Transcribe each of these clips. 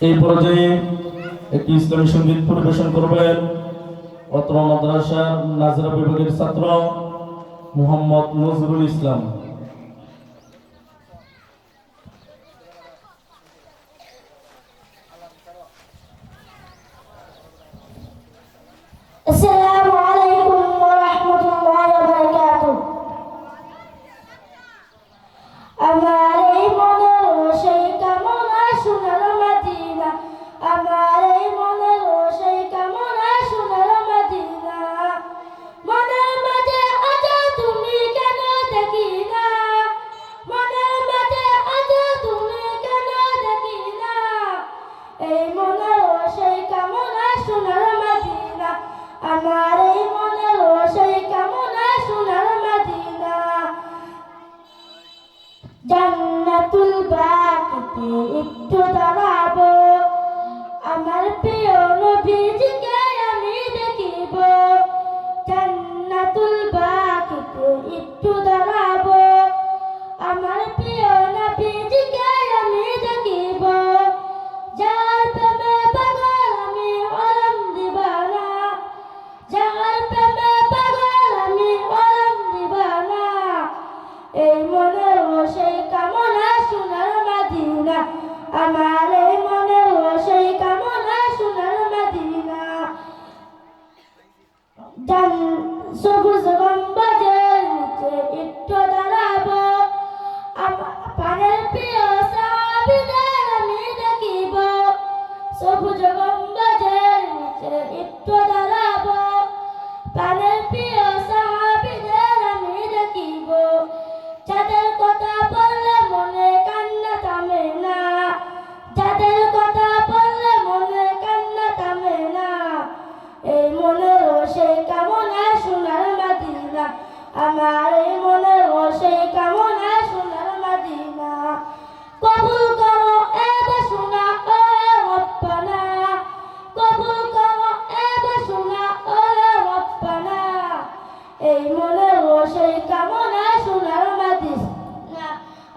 এই পর্যায়ে একটি ইসলামী সংগীত পরিবেশন করবেন অত্র মাদ্রাসার নাজরা বিভাগের ছাত্র মোহাম্মদ নজরুল ইসলাম।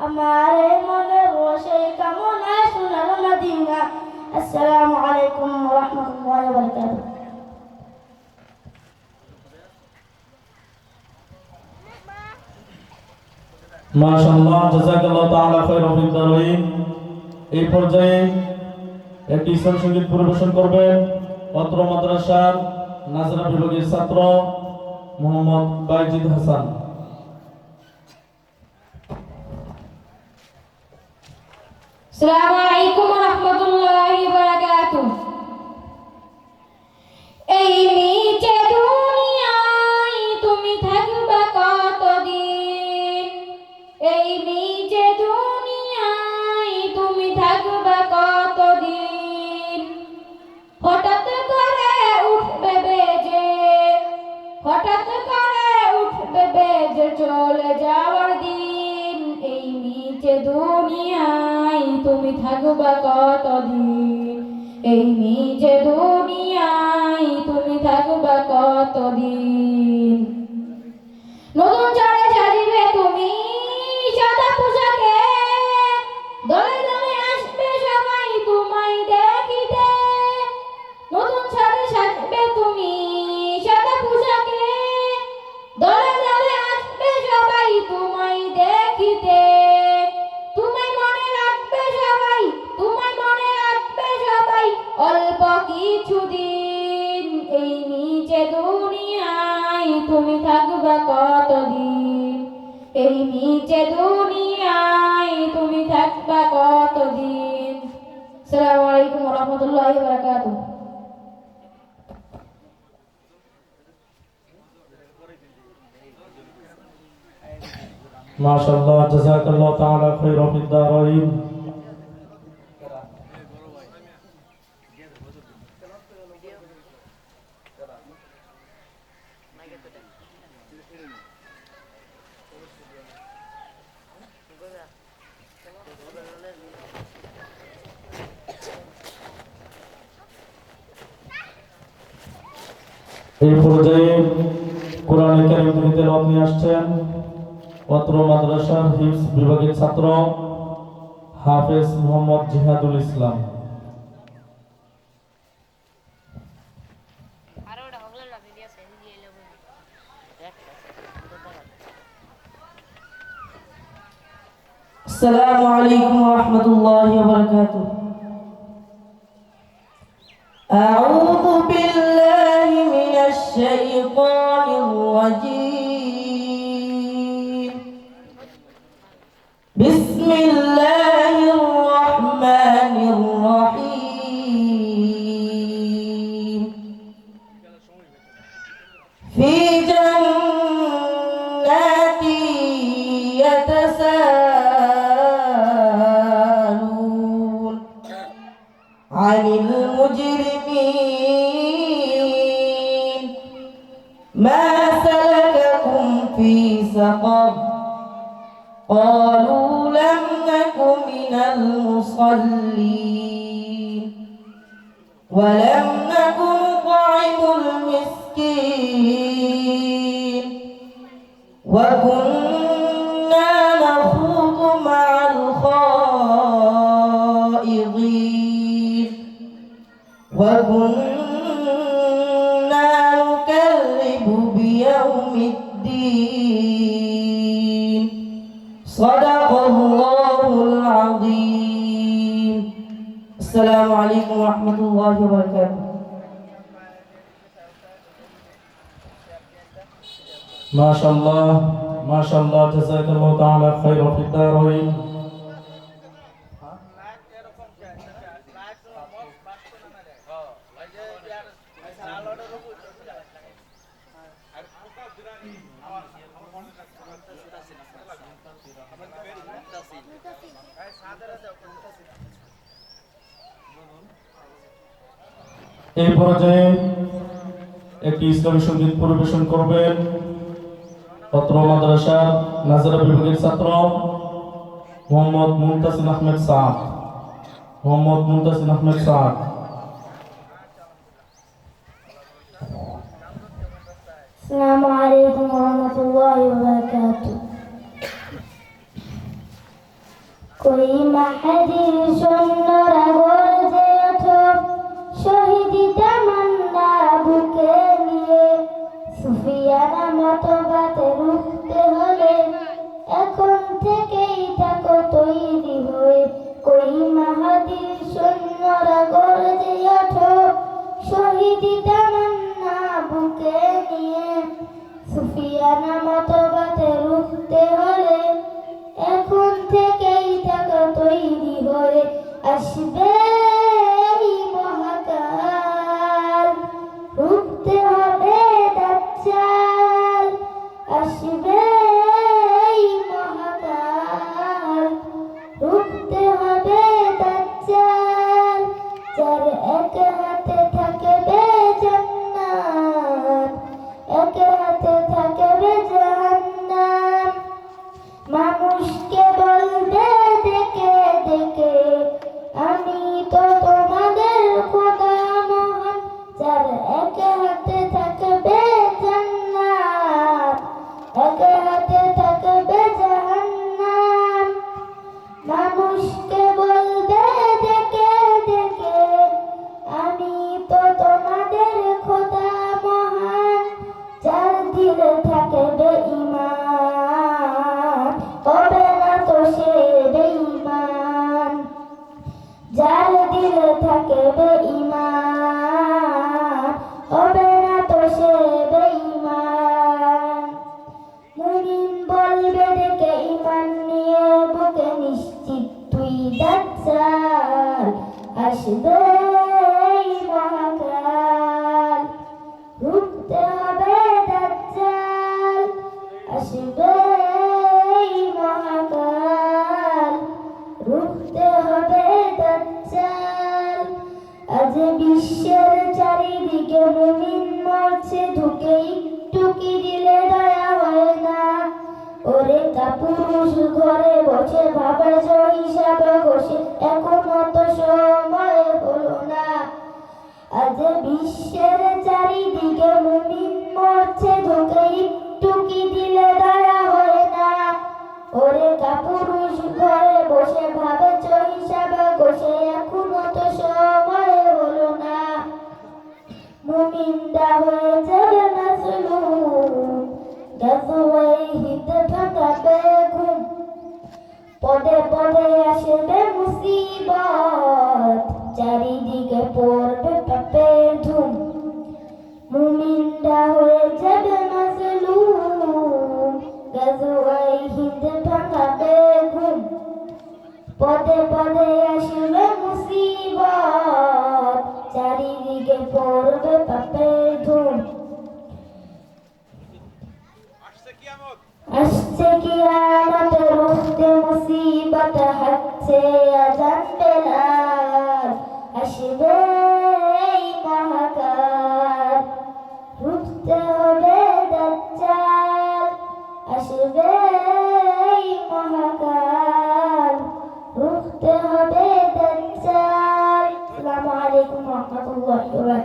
আমার মনের সেই কামনা সোনার মাদিনা। আসসালামু আলাইকুম ওয়া রাহমাতুল্লাহি ওয়া বারাকাতুহু। মাশাআল্লাহ, জাযাকাল্লাহু তাআলা খায়রা ফিদ এই পর্যায়ে একটি ইসলামী সংগীত পরিবেশন করবেন অত্র মাদ্রাসার নাজরা বিভাগের ছাত্র মোহাম্মদ বাইজিদ হাসান। আসসালামু আলাইকুম ওয়া রাহমাতুল্লাহি ওয়া বারাকাতুহু। এই নিচে দুনিয়ায় তুমি থাকবে কতদিন? এই নিচে দুনিয়ায় তুমি থাকবে কতদিন? হঠাৎ করে উঠবে বেজে, হঠাৎ করে উঠবে বেজে চলে যাওয়ার দিন। এই নিচে দুনিয়ায় তুমি থাকবা কতদিন? এই নিজে দুনিয়ায় তুমি থাকবা কতদিন? কিছুদিন এই নিচে দুনিয়ায় তুমি থাকবে কতদিন? এই নিচে দুনিয়ায় তুমি থাকবে কতদিন? আসসালামু আলাইকুম রাহমাতুল্লাহি মাশাআল্লাহ, জাযাকাল্লাহু তাআলা খায়রা ফিদ দারাইন এই পর্যায়ে কোরআনে কারিম থেকে তেলাওয়াত নিয়ে আসছেন অত্র মাদ্রাসার হিফজ বিভাগের ছাত্র হাফেজ মোহাম্মদ জিহাদুল ইসলাম আরো ওটা হগলে লাগে দিয়ে সেন দিয়ে এলো বলে একটা السلام عليكم ورحمة الله وبركاته أعوذ الرجيم. بسم الله الرحمن الرحيم. في جنات يتساءلون سقر قالوا لم نك من المصلين. ولم السلام عليكم ورحمة الله وبركاته. ما شاء الله ما شاء الله جزاك الله تعالى خير في الدارين. এই পর্যায়ে একটি ইসলামী সঙ্গীত পরিবেশন করবেন পত্র মাদ্রাসার নাজারা বিভাগের ছাত্র মোহাম্মদ মুমতাসিন আহমেদ সাদ মোহাম্মদ মুমতাসিন আহমেদ সাদ السلام عليكم ورحمة الله وبركاته কই মাহাদির সৈন্যরা গর্জে 嫌な的る আসবে আজ বিশ্বের চারিদিকে মুমিন মরছে ঢুকে একটু কি দিলে দয়া হয় না। ওরে কাপুরুষ, ঘরে বসে ভাবে হিসাবে বসে এখনও তো সময় হলো না। মুমিন্দা হয়ে যাবে মাসলুম গাজওয়াই হিতে ভাঙাবে ঘুম পদে পদে আসবে মুসিবত চারিদিকে পড়বে পাপের ধুম। মুমিন্দা হয়ে যাবে মাজলুম। গাজওয়াই হিতে ভাঙাবে ঘুম। পদে পদে আসবে মুসিবত। চারিদিকে পড়বে পাপের ধুম। আসছে কি আমত রুখতে মুসিবত হাচ্ছে আজান বেলাল আসবে এই মহাকাল। রুখতে হবে দাজ্জাল। আসবে এই মহাকাল। রুখতে হবে দাজ্জাল। আসসালামু আলাইকুম ওয়া রাহমাতুল্লাহি ওয়া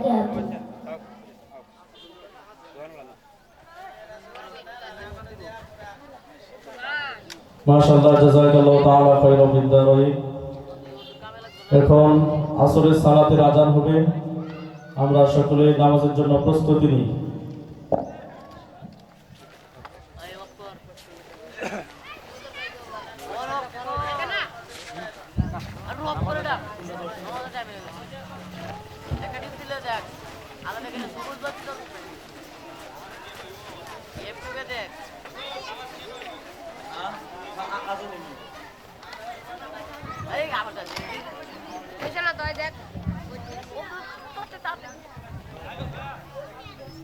এখন আসরের সালাতের আজান হবে। আমরা সকলে নামাজের জন্য প্রস্তুতি নিই।